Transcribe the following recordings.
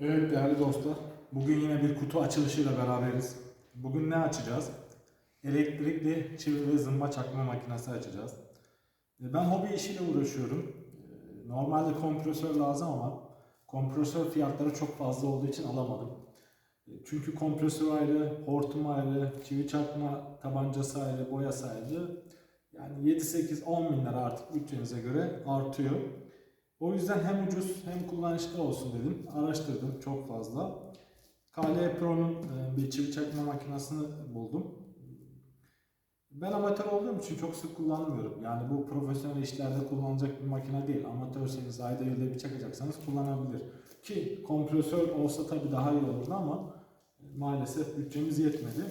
Evet değerli dostlar, bugün yine bir kutu açılışıyla beraberiz. Bugün ne açacağız? Elektrikli çivi ve zımba çakma makinesi açacağız. E, Ben hobi işiyle uğraşıyorum. E, Normalde kompresör lazım ama kompresör fiyatları çok fazla olduğu için alamadım. E, Çünkü kompresör ayrı, hortum ayrı, çivi çakma tabancası ayrı, boyası ayrı. Yani 7, 8, 10 bin lira artık bütçenize göre artıyor. O yüzden hem ucuz hem kullanışlı olsun dedim. Araştırdım çok fazla. KL Pro'nun e, bir çivi çakma makinesini buldum. Ben amatör olduğum için çok sık kullanmıyorum. Yani bu profesyonel işlerde kullanacak bir makine değil. Amatörseniz ayda yılda bir çakacaksanız kullanabilir. Ki kompresör olsa tabii daha iyi olurdu ama maalesef bütçemiz yetmedi.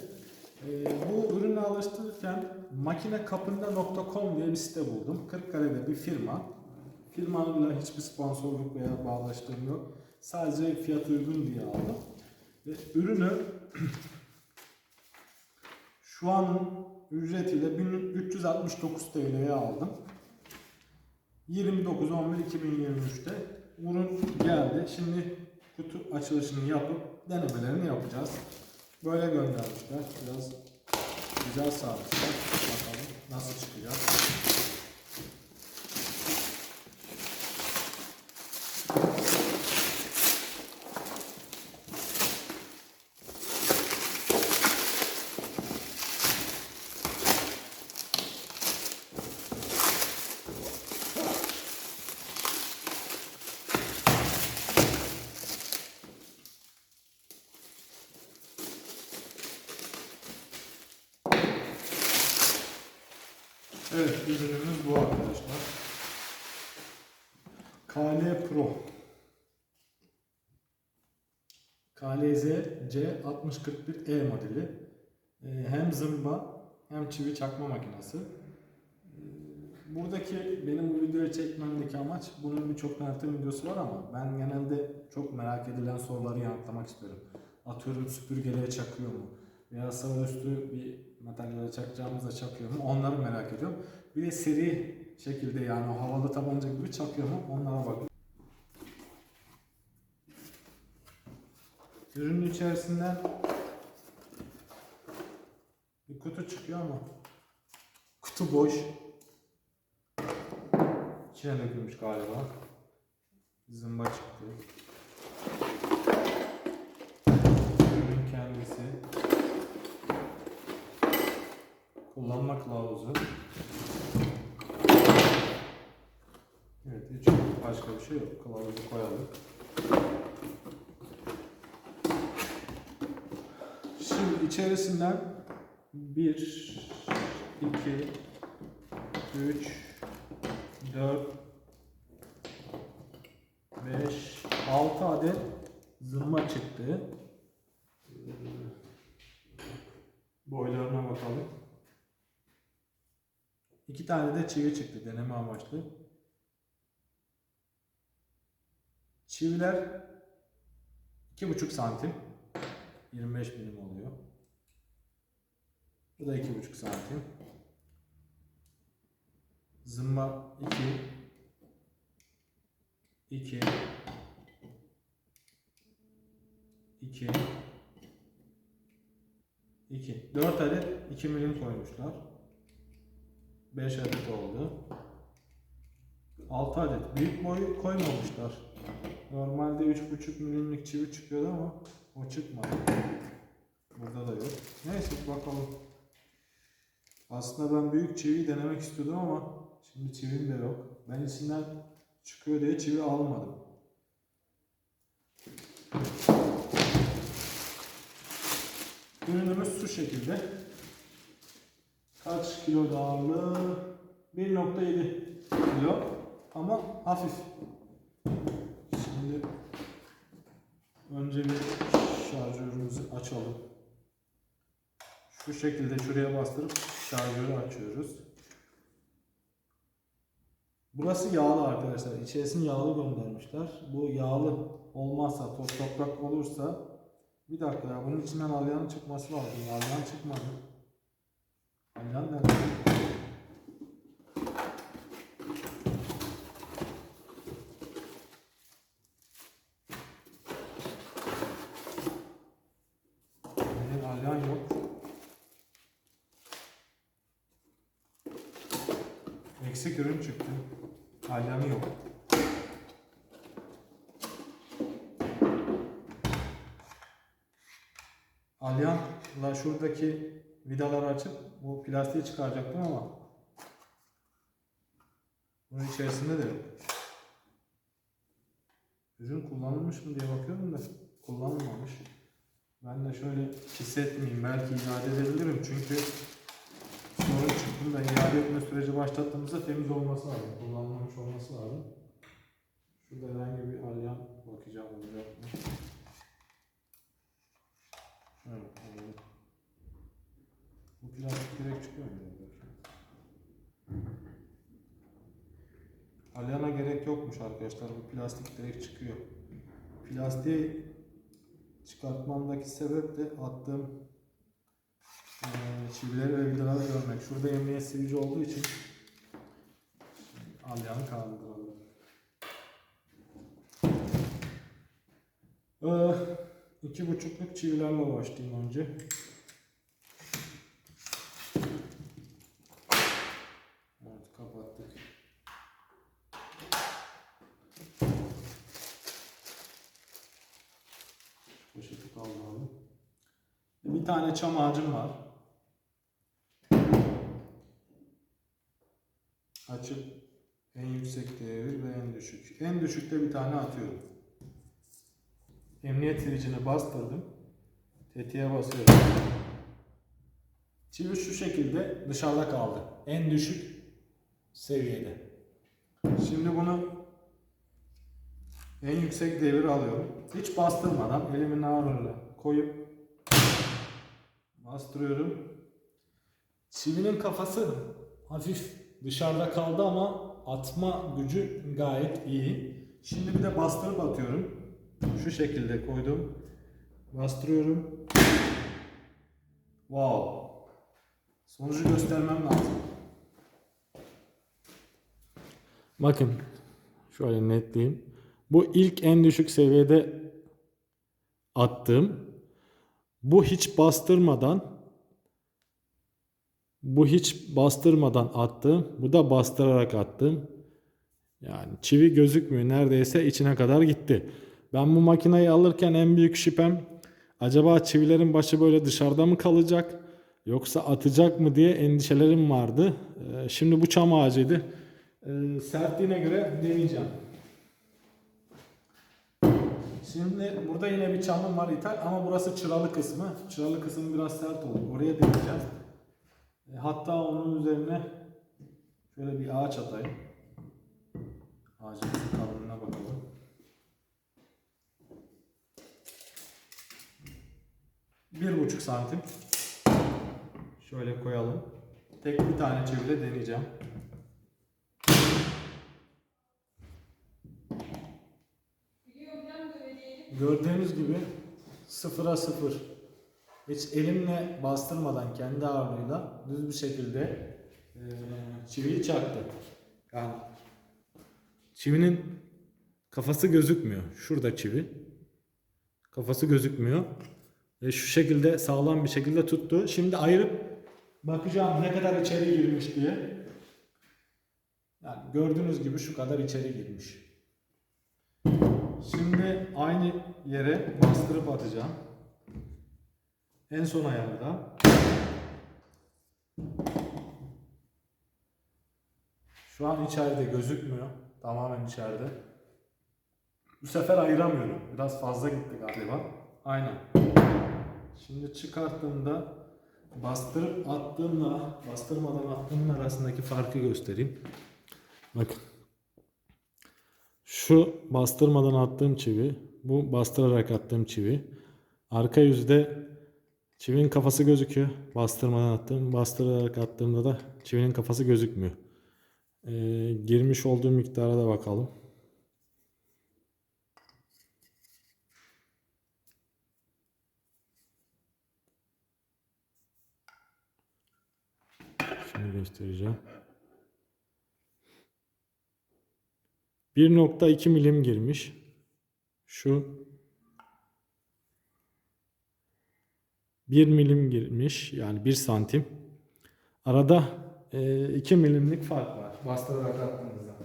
E, bu ürünü alıştırırken makinekapında.com diye bir site buldum. Kırıkkale'de bir firma. Firmanın hiçbir sponsorluk veya bağlaştığım yok. Sadece fiyat uygun diye aldım. Ve ürünü şu anın ücretiyle 1369 TL'ye aldım. 29.11.2023'te ürün geldi. Şimdi kutu açılışını yapıp denemelerini yapacağız. Böyle göndermişler. Biraz güzel sarmışlar. Bakalım nasıl çıkacak. Evet, ürünümüz bu arkadaşlar. KL Pro. KLZ C6041E modeli. Ee, Hem zımba hem çivi çakma makinesi. Ee, Buradaki benim bu videoyu çekmemdeki amaç bunun birçok tanıtım videosu var ama ben genelde çok merak edilen soruları yanıtlamak istiyorum. Atıyorum süpürgeliğe çakıyor mu? Veya sağ üstü bir materyale çakacağımızda çakıyor mu? Onları merak ediyorum. Bir de seri şekilde yani o havalı tabanca gibi çakıyor mu? Onlara bakın. Ürünün içerisinden bir kutu çıkıyor ama kutu boş. İçine dökülmüş galiba. Zımba çıktı. Ürün kendisi. Kullanma kılavuzu. Evet hiç başka bir şey yok. Kılavuzu koyalım. Şimdi içerisinden 1, 2, 3, 4, 5, 6 adet zımba çıktı. Ee, Boylarına bakalım. İki tane de çivi çıktı deneme amaçlı. Çiviler 2,5 santim. 25 milim oluyor. Bu da 2,5 santim. Zımba 2 2 2 2 4 adet 2 milim koymuşlar. 5 adet oldu. 6 adet. Büyük boy koymamışlar. Normalde 3,5 milimlik çivi çıkıyordu ama o çıkmadı. Burada da yok. Neyse bakalım. Aslında ben büyük çiviyi denemek istiyordum ama şimdi çivim de yok. Ben içinden çıkıyor diye çivi almadım. Ürünümüz şu şekilde. Kaç kilo ağırlığı? 1.7 kilo ama hafif. Şimdi önce bir şarjörümüzü açalım. Şu şekilde şuraya bastırıp şarjörü açıyoruz. Burası yağlı arkadaşlar. İçerisini yağlı göndermişler. Bu yağlı olmazsa, toz toprak olursa bir dakika ya bunun içinden alyan çıkması lazım. Alyan çıkmadı. Ayran nerede? Eksik ürün çıktı. Ayranı yok. Alyanla şuradaki vidaları açıp bu plastiği çıkaracaktım ama bunun içerisinde de. Ürün kullanılmış mı diye bakıyorum da kullanılmamış. Ben de şöyle hissetmeyeyim belki iade edebilirim çünkü sorun çıktığında iade etme süreci başlattığımızda temiz olması lazım. Kullanılmamış olması lazım. Şurada herhangi bir alyan bakacağım olacak bakalım. Plastik direkt çıkıyor mu? Alyana gerek yokmuş arkadaşlar. Bu plastik direkt çıkıyor. Plastiği çıkartmamdaki sebep de attığım eee, çivileri ve vidaları görmek. Şurada emniyet sivici olduğu için alyanı kaldıralım. Ee, iki buçukluk çivilerle başlayayım önce. Evet kapattık. Poşeti kaldıralım. Bir tane çam ağacım var. Açıp en yüksek devir ve en düşük. En düşükte bir tane atıyorum. Emniyet sivicini bastırdım. Tetiğe basıyorum. Çivi şu şekilde dışarıda kaldı. En düşük seviyede. Şimdi bunu en yüksek devir alıyorum. Hiç bastırmadan elimin ağırlığıyla koyup bastırıyorum. Çivinin kafası hafif dışarıda kaldı ama atma gücü gayet iyi. Şimdi bir de bastırıp atıyorum. Şu şekilde koydum. Bastırıyorum. Wow. Sonucu göstermem lazım. Bakın şöyle netleyeyim. Bu ilk en düşük seviyede attığım. Bu hiç bastırmadan bu hiç bastırmadan attım. Bu da bastırarak attım. Yani çivi gözükmüyor. Neredeyse içine kadar gitti. Ben bu makineyi alırken en büyük şüphem acaba çivilerin başı böyle dışarıda mı kalacak yoksa atacak mı diye endişelerim vardı. Ee, Şimdi bu çam ağacıydı. Ee, Sertliğine göre deneyeceğim. Şimdi burada yine bir çamım var ithal ama burası çıralı kısmı. Çıralı kısmı biraz sert olur. Oraya deneyeceğim. E, Hatta onun üzerine şöyle bir ağaç atayım. Ağacımızın kalınlığına bakalım. Bir buçuk santim. Şöyle koyalım. Tek bir tane çiviyle deneyeceğim. Gördüğünüz gibi sıfıra sıfır. Hiç elimle bastırmadan kendi ağırlığıyla düz bir şekilde eee, çiviyi çaktı. Yani çivinin kafası gözükmüyor. Şurada çivi. Kafası gözükmüyor. Ve şu şekilde sağlam bir şekilde tuttu. Şimdi ayırıp bakacağım ne kadar içeri girmiş diye. Yani gördüğünüz gibi şu kadar içeri girmiş. Şimdi aynı yere bastırıp atacağım. En son ayarda. Şu an içeride gözükmüyor. Tamamen içeride. Bu sefer ayıramıyorum. Biraz fazla gitti galiba. Aynen. Şimdi çıkarttığımda bastırıp attığımla bastırmadan attığımın arasındaki farkı göstereyim. Bakın. Şu bastırmadan attığım çivi, bu bastırarak attığım çivi. Arka yüzde çivinin kafası gözüküyor. Bastırmadan attığım, bastırarak attığımda da çivinin kafası gözükmüyor. Ee, girmiş olduğu miktara da bakalım. Şimdi göstereceğim. 1.2 milim girmiş. Şu 1 milim girmiş yani 1 santim. Arada e, 2 milimlik fark var. bastırarak attığınızda.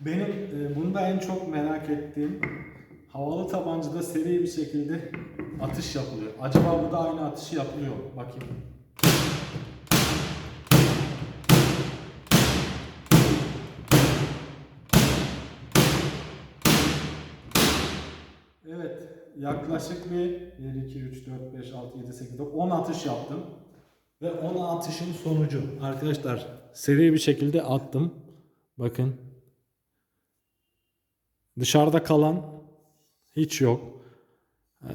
Benim e, bunda en çok merak ettiğim havalı tabancada seri bir şekilde atış yapılıyor. Acaba burada aynı atışı yapılıyor? Bakayım. Evet, yaklaşık bir 1, 2, 3, 4, 5, 6, 7, 8, 9, 10 atış yaptım. Ve 10 atışın sonucu arkadaşlar seri bir şekilde attım. Bakın. Dışarıda kalan hiç yok. Ee,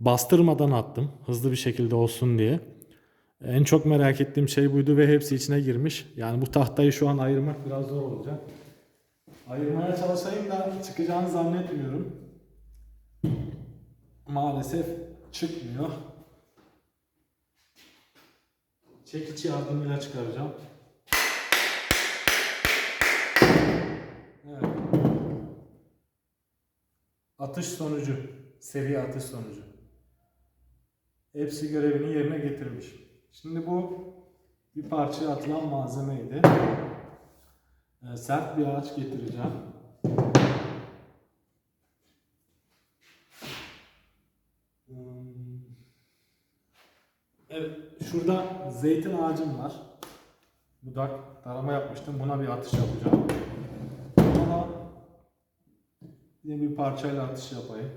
bastırmadan attım. Hızlı bir şekilde olsun diye. En çok merak ettiğim şey buydu ve hepsi içine girmiş. Yani bu tahtayı şu an ayırmak biraz zor olacak. Ayırmaya çalışayım da çıkacağını zannetmiyorum. Maalesef çıkmıyor. Çekiç yardımıyla çıkaracağım. Evet. Atış sonucu. Seri atış sonucu. Hepsi görevini yerine getirmiş. Şimdi bu bir parçaya atılan malzemeydi. Ee, sert bir ağaç getireceğim. Hmm. Evet, şurada zeytin ağacım var. Budak tarama yapmıştım. Buna bir atış yapacağım. Ama yine bir parçayla atış yapayım.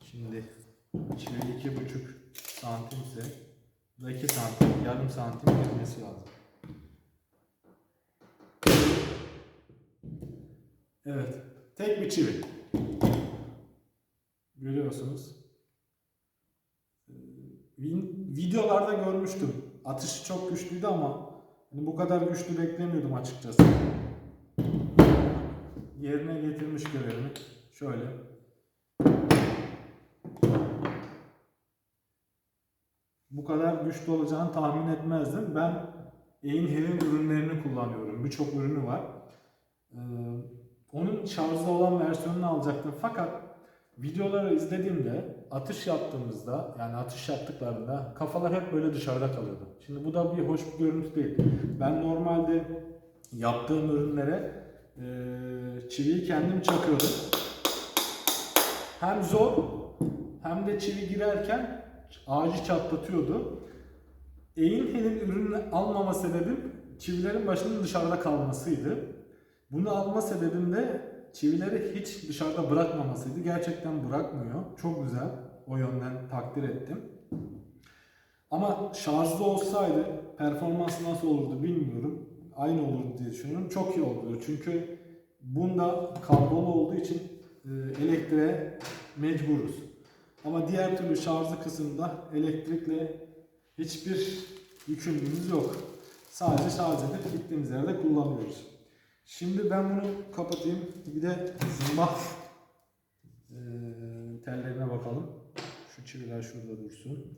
Şimdi çivi iki buçuk santimse bu da iki santim, yarım santim girmesi lazım. Evet, tek bir çivi. Görüyorsunuz. Videolarda görmüştüm. Atışı çok güçlüydü ama hani bu kadar güçlü beklemiyordum açıkçası. Yerine getirmiş görevini. Şöyle. Bu kadar güçlü olacağını tahmin etmezdim. Ben Einhel'in ürünlerini kullanıyorum. Birçok ürünü var. Ee, onun şarjda olan versiyonunu alacaktım. Fakat videoları izlediğimde atış yaptığımızda yani atış yaptıklarında kafalar hep böyle dışarıda kalıyordu. Şimdi bu da bir hoş bir görüntü değil. Ben normalde yaptığım ürünlere e, çiviyi kendim çakıyordum. Hem zor hem de çivi girerken ağacı çatlatıyordu. Einhel'in ürünü almama sebebim çivilerin başının dışarıda kalmasıydı. Bunu alma sebebim de çivileri hiç dışarıda bırakmamasıydı. Gerçekten bırakmıyor. Çok güzel. O yönden takdir ettim. Ama şarjlı olsaydı performansı nasıl olurdu bilmiyorum. Aynı olurdu diye düşünüyorum. Çok iyi olurdu. Çünkü bunda kablolu olduğu için e, elektriğe mecburuz. Ama diğer türlü şarjlı kısımda elektrikle hiçbir yükümlülüğümüz yok. Sadece şarj edip gittiğimiz yerde kullanıyoruz. Şimdi ben bunu kapatayım. Bir de zımba eee, tellerine bakalım. Şu çiviler şurada dursun.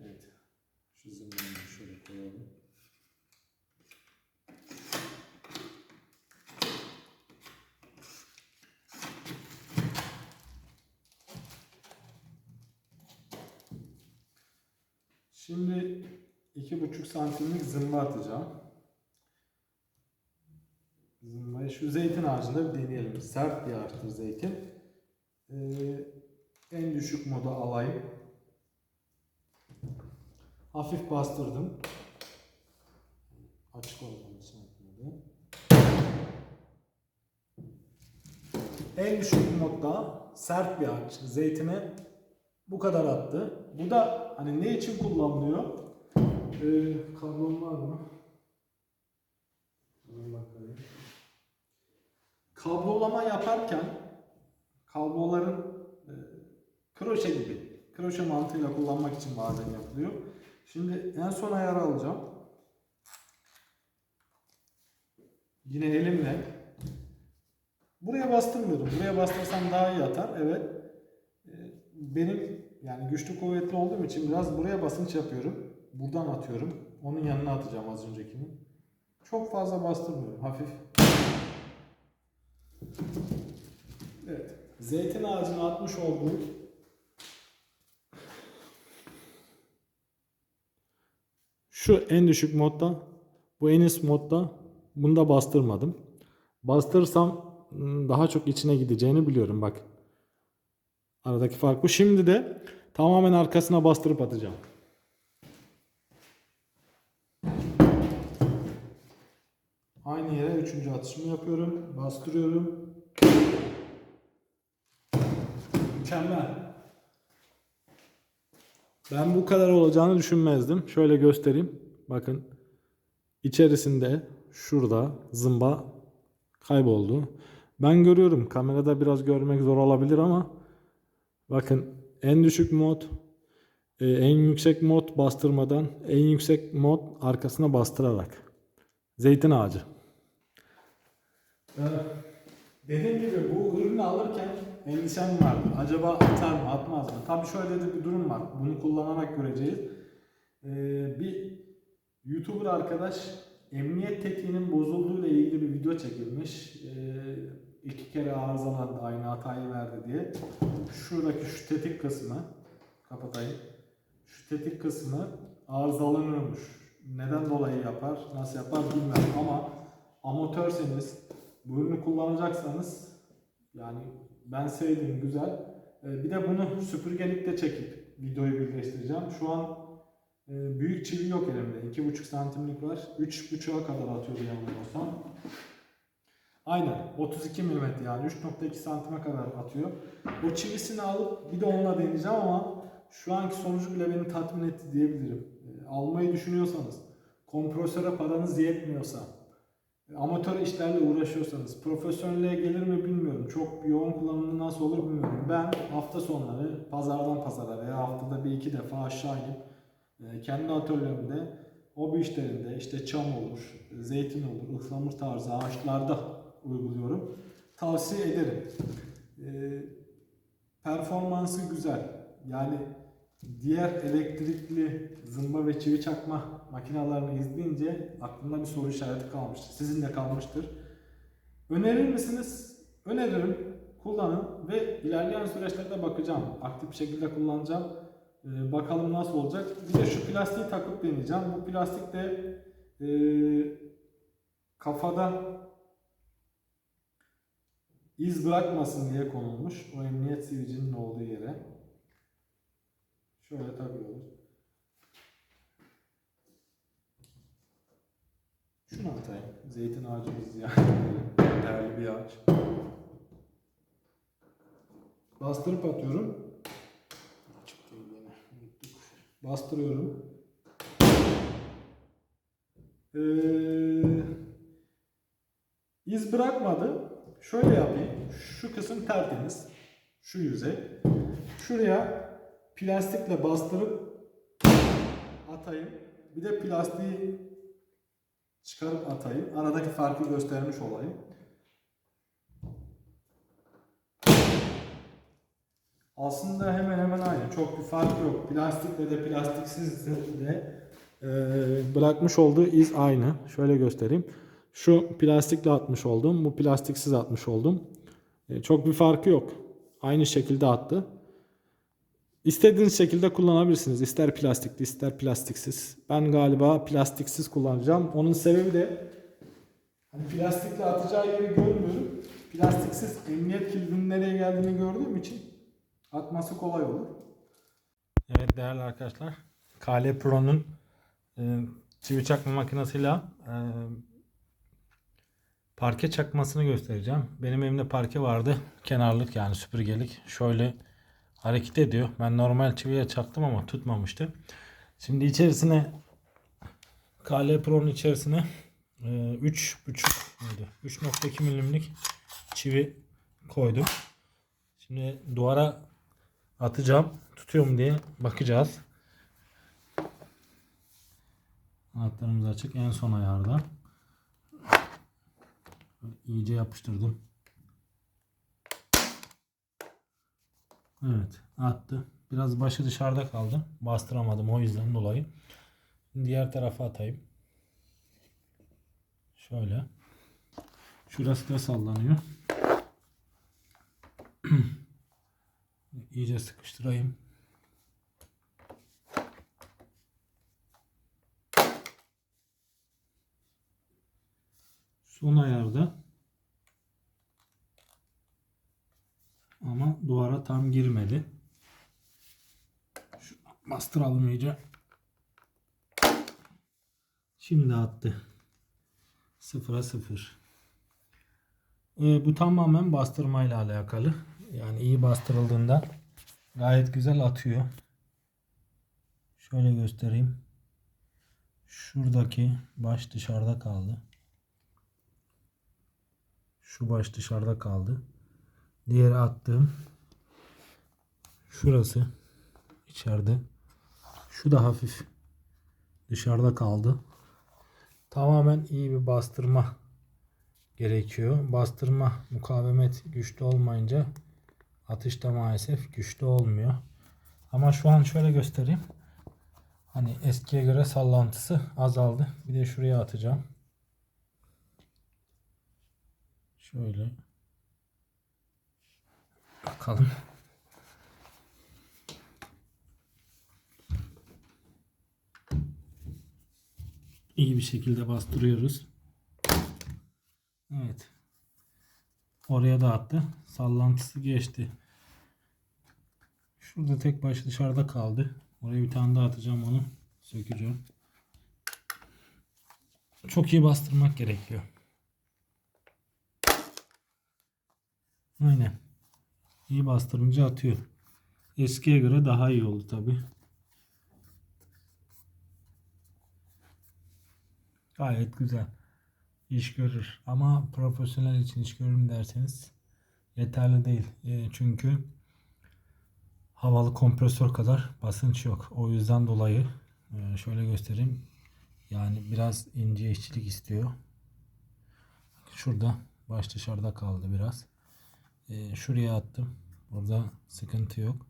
Evet. Şu zımbayı şöyle koyalım. Şimdi iki buçuk santimlik zımba atacağım. Zımbayı şu zeytin ağacında bir deneyelim. Sert bir ağaçtır zeytin. Ee, en düşük moda alayım. Hafif bastırdım. Açık olduğunu santimde. En düşük modda sert bir ağaç zeytine bu kadar attı. Bu da hani ne için kullanılıyor? Ee, kablom var mı? Kablolama yaparken kabloların e, kroşe gibi, kroşe mantığıyla kullanmak için bazen yapılıyor. Şimdi en son ayarı alacağım. Yine elimle. Buraya bastırmıyorum. Buraya bastırsam daha iyi atar. Evet. Ee, Benim yani güçlü kuvvetli olduğum için biraz buraya basınç yapıyorum. Buradan atıyorum. Onun yanına atacağım az öncekini. Çok fazla bastırmıyorum. Hafif. Evet. zeytin ağacına atmış olduğum şu en düşük modda bu en üst modda bunu da bastırmadım. Bastırırsam ım, daha çok içine gideceğini biliyorum bak. Aradaki fark bu. Şimdi de tamamen arkasına bastırıp atacağım. Aynı yere üçüncü atışımı yapıyorum. Bastırıyorum. Mükemmel. Ben bu kadar olacağını düşünmezdim. Şöyle göstereyim. Bakın. İçerisinde şurada zımba kayboldu. Ben görüyorum. Kamerada biraz görmek zor olabilir ama bakın en düşük mod e, en yüksek mod bastırmadan en yüksek mod arkasına bastırarak. Zeytin ağacı. Ee, dediğim gibi bu ürünü alırken endişem vardı. Acaba atar mı atmaz mı? Tabii şöyle de bir durum var. Bunu kullanarak göreceğiz. Ee, bir YouTuber arkadaş emniyet tetiğinin bozulduğu ile ilgili bir video çekilmiş. Ee, iki kere arızalandı aynı hatayı verdi diye. Şuradaki şu tetik kısmı kapatayım. Şu tetik kısmı arızalanıyormuş. Neden dolayı yapar, nasıl yapar bilmem ama amatörseniz bu ürünü kullanacaksanız yani ben sevdim güzel. Ee, Bir de bunu süpürgelikte çekip videoyu birleştireceğim. Şu an e, büyük çivi yok elimde. 2,5 santimlik var. 3,5'a kadar atıyordu yanılmıyorsam. Aynen 32 mm yani 3.2 santime kadar atıyor. O çivisini alıp bir de onunla deneyeceğim ama şu anki sonucu bile beni tatmin etti diyebilirim. E, Almayı düşünüyorsanız, kompresöre paranız yetmiyorsa, amatör işlerle uğraşıyorsanız, profesyonelliğe gelir mi bilmiyorum. Çok yoğun kullanımı nasıl olur bilmiyorum. Ben hafta sonları pazardan pazara veya haftada bir iki defa aşağı inip e, kendi atölyemde hobi işlerinde işte çam olur, zeytin olur, ıhlamur tarzı ağaçlarda uyguluyorum. Tavsiye ederim. E, performansı güzel. Yani diğer elektrikli zımba ve çivi çakma makinalarını izleyince aklımda bir soru işareti kalmıştır. Sizin de kalmıştır. Önerir misiniz? Öneririm. Kullanın ve ilerleyen süreçlerde bakacağım. Aktif bir şekilde kullanacağım. Ee, bakalım nasıl olacak. Bir de şu plastiği takıp deneyeceğim. Bu plastik de e, kafada iz bırakmasın diye konulmuş. O emniyet sivicinin olduğu yere. Şöyle takıyoruz. Şunu atayım. Zeytin ağacımız yani. Değerli bir ağaç. Bastırıp atıyorum. Bastırıyorum. Ee, iz bırakmadı. Şöyle yapayım. Şu kısım tertemiz. Şu yüzey. Şuraya plastikle bastırıp atayım. Bir de plastiği çıkarıp atayım. Aradaki farkı göstermiş olayım. Aslında hemen hemen aynı. Çok bir fark yok. Plastikle de plastiksiz de e, bırakmış olduğu iz aynı. Şöyle göstereyim. Şu plastikle atmış oldum. Bu plastiksiz atmış oldum. E, çok bir farkı yok. Aynı şekilde attı. İstediğiniz şekilde kullanabilirsiniz. İster plastikli ister plastiksiz. Ben galiba plastiksiz kullanacağım. Onun sebebi de hani plastikle atacağı yeri görmüyorum. Plastiksiz emniyet kilidinin nereye geldiğini gördüğüm için atması kolay olur. Evet değerli arkadaşlar. Kale Pro'nun e, çivi çakma makinesiyle e, parke çakmasını göstereceğim. Benim elimde parke vardı. Kenarlık yani süpürgelik. Şöyle hareket ediyor. Ben normal çiviye çaktım ama tutmamıştı. Şimdi içerisine KL Pro'nun içerisine e, 3.5 muydu? 3.2 milimlik çivi koydum. Şimdi duvara atacağım. Tutuyor mu diye bakacağız. Anahtarımız açık. En son ayarda. İyice yapıştırdım. Evet attı. Biraz başı dışarıda kaldı. Bastıramadım o yüzden dolayı. Diğer tarafa atayım. Şöyle. Şurası da sallanıyor. İyice sıkıştırayım. Son ayarda ama duvara girmedi. Şu bastıralım iyice. Şimdi attı. Sıfıra sıfır. Ee, bu tamamen bastırmayla alakalı. Yani iyi bastırıldığında gayet güzel atıyor. Şöyle göstereyim. Şuradaki baş dışarıda kaldı. Şu baş dışarıda kaldı. Diğeri attığım şurası içeride. Şu da hafif dışarıda kaldı. Tamamen iyi bir bastırma gerekiyor. Bastırma mukavemet güçlü olmayınca atışta maalesef güçlü olmuyor. Ama şu an şöyle göstereyim. Hani eskiye göre sallantısı azaldı. Bir de şuraya atacağım. Şöyle. Bakalım. İyi bir şekilde bastırıyoruz. Evet. Oraya da attı. Sallantısı geçti. Şurada tek baş dışarıda kaldı. Oraya bir tane daha atacağım onu. Sökeceğim. Çok iyi bastırmak gerekiyor. Aynen. İyi bastırınca atıyor. Eskiye göre daha iyi oldu tabi. Gayet güzel. İş görür. Ama profesyonel için iş görür mü derseniz yeterli değil. E, çünkü havalı kompresör kadar basınç yok. O yüzden dolayı e, şöyle göstereyim. Yani biraz ince işçilik istiyor. Şurada baş dışarıda kaldı biraz. E, şuraya attım. Burada sıkıntı yok.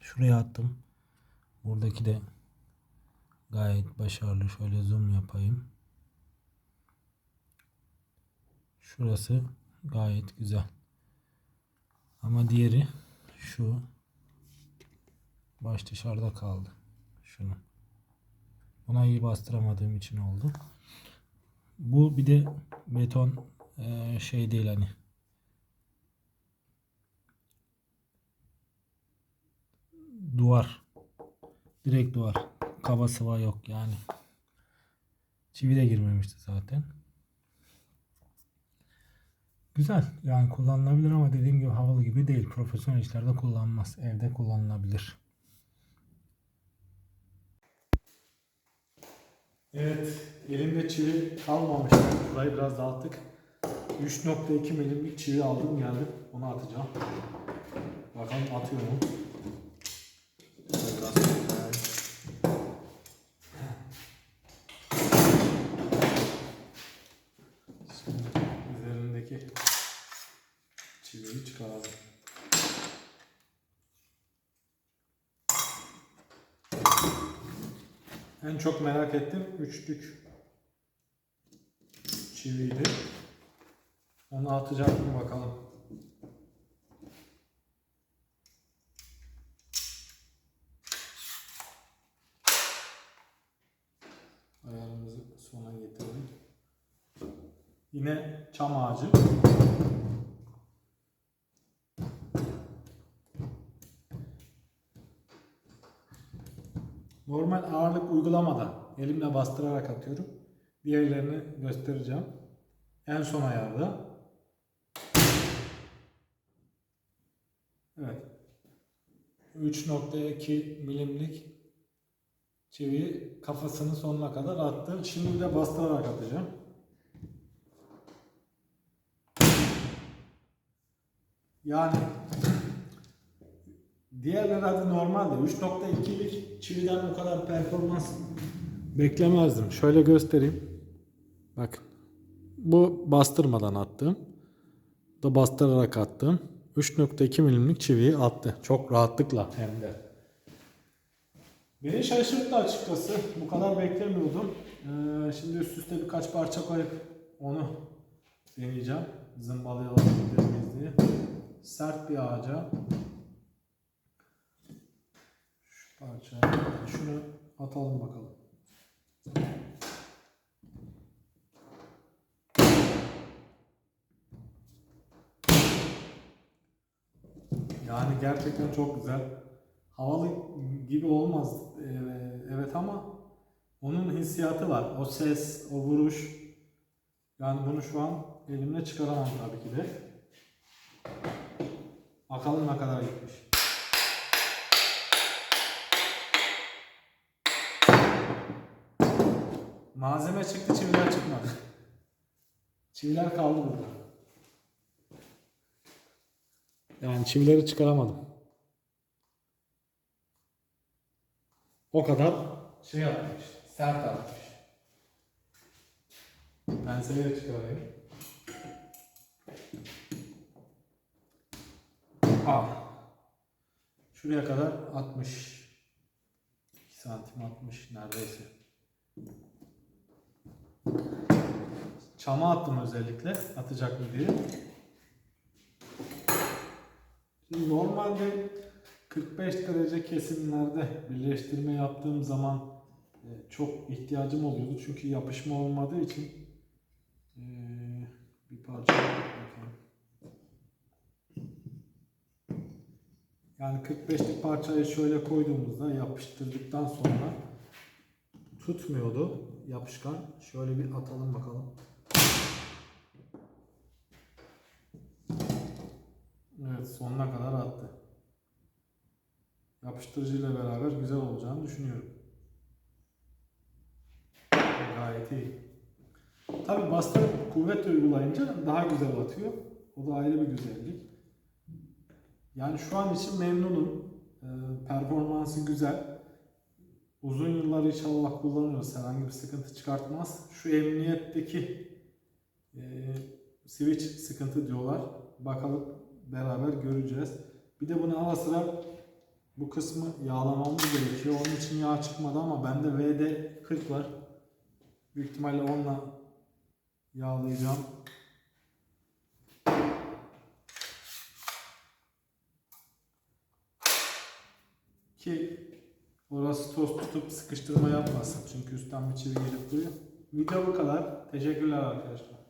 Şuraya attım. Buradaki de gayet başarılı. Şöyle zoom yapayım. Şurası gayet güzel. Ama diğeri şu baş dışarıda kaldı. Şunu. Buna iyi bastıramadığım için oldu. Bu bir de beton eee, şey değil hani. Duvar. Direkt duvar. Kaba sıva yok yani. Çivi de girmemişti zaten. Güzel. Yani kullanılabilir ama dediğim gibi havalı gibi değil. Profesyonel işlerde kullanmaz. Evde kullanılabilir. Evet. Elimde çivi kalmamıştı. Burayı biraz dağıttık. 3.2 milimlik çivi aldım geldim. Onu atacağım. Bakalım atıyor mu? Biraz koyayım. Şimdi üzerindeki çiviyi çıkaralım. En çok merak ettim üçlük çiviydi. Onu atacaktım bakalım. Çam ağacı. Normal ağırlık uygulamadan elimle bastırarak atıyorum. Diğerlerini göstereceğim. En son ayarda. Evet. 3.2 milimlik çiviyi kafasının sonuna kadar attı. Şimdi de bastırarak atacağım. Yani diğerleri hadi normalde 3.2'lik çividen bu kadar performans beklemezdim. Şöyle göstereyim. Bakın. Bu bastırmadan attım. Da bastırarak attım. 3.2 milimlik çiviyi attı. Çok rahatlıkla hem de. Beni şaşırttı açıkçası. Bu kadar beklemiyordum. Ee, şimdi üst üste birkaç parça koyup onu deneyeceğim. zımbalayalım diye. Sert bir ağaca şu parça şunu atalım bakalım. Yani gerçekten çok güzel. Havalı gibi olmaz ee, evet ama onun hissiyatı var. O ses, o vuruş. Yani bunu şu an elimle çıkaramam tabii ki de. Bakalım ne kadar gitmiş. Malzeme çıktı, çiviler çıkmadı. Çiviler kaldı burada. Yani çivileri çıkaramadım. O kadar şey yapmış, sert atmış. Penseyle çıkarayım. Ah. Şuraya kadar 60. 2 santim 60 neredeyse. Çama attım özellikle atacak mı diye. Normalde 45 derece kesimlerde birleştirme yaptığım zaman e, çok ihtiyacım oluyordu. Çünkü yapışma olmadığı için e, bir parça bakayım. Yani 45'lik parçayı şöyle koyduğumuzda yapıştırdıktan sonra tutmuyordu yapışkan. Şöyle bir atalım bakalım. Evet sonuna kadar attı. Yapıştırıcıyla beraber güzel olacağını düşünüyorum. Gayet iyi. Tabi bastırıp kuvvet uygulayınca daha güzel atıyor. O da ayrı bir güzellik. Yani şu an için memnunum. Ee, performansı güzel. Uzun yıllar inşallah kullanırız. Herhangi bir sıkıntı çıkartmaz. Şu emniyetteki e, switch sıkıntı diyorlar. Bakalım beraber göreceğiz. Bir de bunu ara sıra bu kısmı yağlamamız gerekiyor. Onun için yağ çıkmadı ama bende VD40 var. Büyük ihtimalle onunla yağlayacağım. Ki orası toz tutup sıkıştırma yapmasın. Çünkü üstten bir çivi gelip duruyor. Video bu kadar. Teşekkürler arkadaşlar.